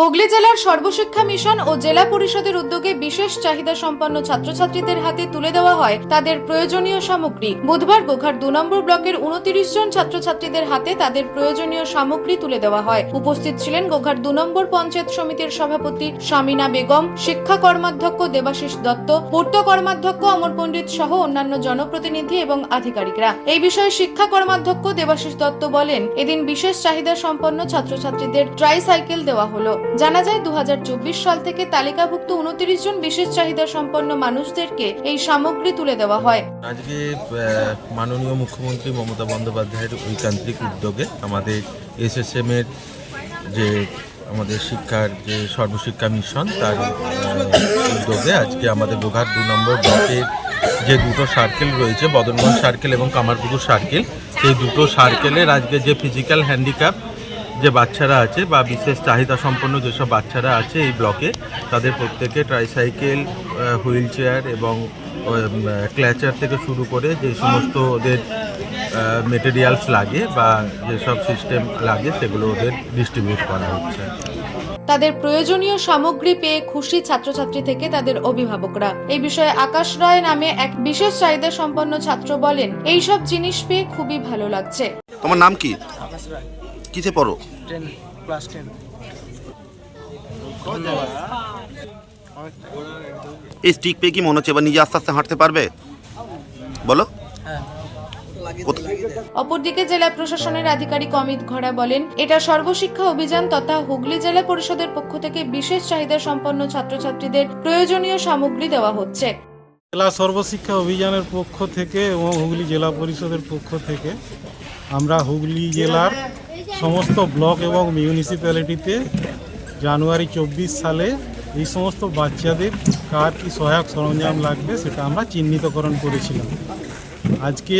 হুগলি জেলার সর্বশিক্ষা মিশন ও জেলা পরিষদের উদ্যোগে বিশেষ চাহিদা সম্পন্ন ছাত্রছাত্রীদের হাতে তুলে দেওয়া হয় তাদের প্রয়োজনীয় সামগ্রী। বুধবার গোঘাট দু নম্বর ব্লকের উনত্রিশ জন ছাত্রছাত্রীদের হাতে তাদের প্রয়োজনীয় সামগ্রী তুলে দেওয়া হয়। উপস্থিত ছিলেন গোঘাট দু নম্বর পঞ্চায়েত সমিতির সভাপতি শামিনা বেগম, শিক্ষা কর্মাধ্যক্ষ দেবাশিস দত্ত, পূর্ত কর্মাধ্যক্ষ অমর পণ্ডিত সহ অন্যান্য জনপ্রতিনিধি এবং আধিকারিকরা। এই বিষয়ে শিক্ষা কর্মাধ্যক্ষ দেবাশিস দত্ত বলেন, এদিন বিশেষ চাহিদা সম্পন্ন ছাত্রছাত্রীদের ট্রাইসাইকেল দেওয়া হলো। জানা যায় দু হাজার চব্বিশ সাল থেকে তালিকাভুক্ত উনত্রিশ জন বিশেষ চাহিদা সম্পন্ন মানুষদেরকে এই সামগ্রী তুলে দেওয়া হয়। আজকে মাননীয় মুখ্যমন্ত্রী মমতা বন্দ্যোপাধ্যায়ের ঐকান্তিক উদ্যোগে আমাদের এসএসএম এর যে আমাদের শিক্ষার যে সর্বশিক্ষা মিশন, তার উদ্যোগে আজকে আমাদের গোঘাট দু নম্বর ব্লকের যে দুটো সার্কেল রয়েছে, বদনগঞ্জ সার্কেল এবং কামারপুকুর সার্কেল, সেই দুটো সার্কেলের আজকে যে ফিজিক্যাল হ্যান্ডিক্যাপ যে বাচ্চারা আছে বা বিশেষ চাহিদা সম্পন্ন যেসব বাচ্চারা আছে এই ব্লকে তাদের প্রত্যেকে ট্রাইসাইকেল হুইল চেয়ার এবং ক্ল্যাচার থেকে শুরু করে যে সমস্ত ওদের মেটেরিয়ালস লাগে বা যেসব সিস্টেম লাগে সেগুলো ওদের ডিস্ট্রিবিউট করা হচ্ছে। তাদের প্রয়োজনীয় সামগ্রী পেয়ে খুশি ছাত্রছাত্রী থেকে তাদের অভিভাবকরা। এই বিষয়ে আকাশ রায় নামে এক বিশেষ চাহিদা সম্পন্ন ছাত্র বলেন এই সব জিনিস পেয়ে খুবই ভালো লাগছে। তোমার নাম কি? আকাশ রায়। কিসে পড়ো? টেন ক্লাস টেন এই স্টিক পেয়ে কি মনে হচ্ছে এবার নিজে আস্তে আস্তে হাঁটতে পারবে? বলো। হ্যাঁ। অপরদিকে জেলা প্রশাসনের আধিকারিক অমিত ঘড়া বলেন এটা সর্বশিক্ষা অভিযান তথা হুগলি জেলা পরিষদের পক্ষ থেকে বিশেষ চাহিদা সম্পন্ন ছাত্রছাত্রীদের প্রয়োজনীয় সামগ্রী দেওয়া হচ্ছে। জেলা সর্বশিক্ষা অভিযানের পক্ষ থেকে এবং হুগলি জেলা পরিষদের পক্ষ থেকে আমরা হুগলি জেলার সমস্ত ব্লক এবং মিউনিসিপ্যালিটিতে জানুয়ারি চব্বিশ সালে এই সমস্ত বাচ্চাদের কার কি সহায়ক সরঞ্জাম লাগবে সেটা আমরা চিহ্নিতকরণ করেছিলাম। আজকে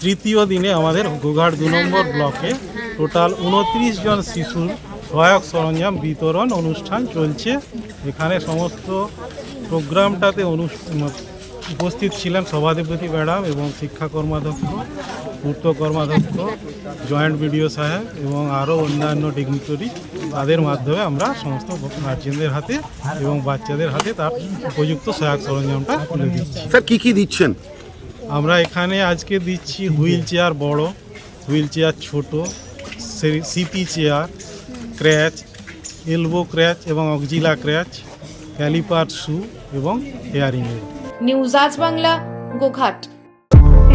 তৃতীয় দিনে আমাদের গোঘাট দু নম্বর ব্লকে টোটাল উনত্রিশ জন শিশুর সহায়ক সরঞ্জাম বিতরণ অনুষ্ঠান চলছে। এখানে সমস্ত প্রোগ্রামটাতে উপস্থিত ছিলেন সভাধিপতি ম্যাডাম এবং শিক্ষা কর্মাধ্যক্ষ পূর্ত কর্মাধ্যক্ষ জয়েন্ট বিডিও সাহেব এবং আরও অন্যান্য ডিগনিটরি তাদের মাধ্যমে আমরা সমস্ত গার্জেনদের হাতে এবং বাচ্চাদের হাতে তার উপযুক্ত সহায়ক সরঞ্জামটা তুলে দিচ্ছি। স্যার কী কী দিচ্ছেন? আমরা এখানে আজকে দিচ্ছি হুইল চেয়ার বড় হুইল চেয়ার ছোট CP chair crutch elbow crutch এবং অক্সিলা ক্র্যাচ ক্যালিপার শু এবং হেয়ারিং নিউজ আজ বাংলা গোঘাট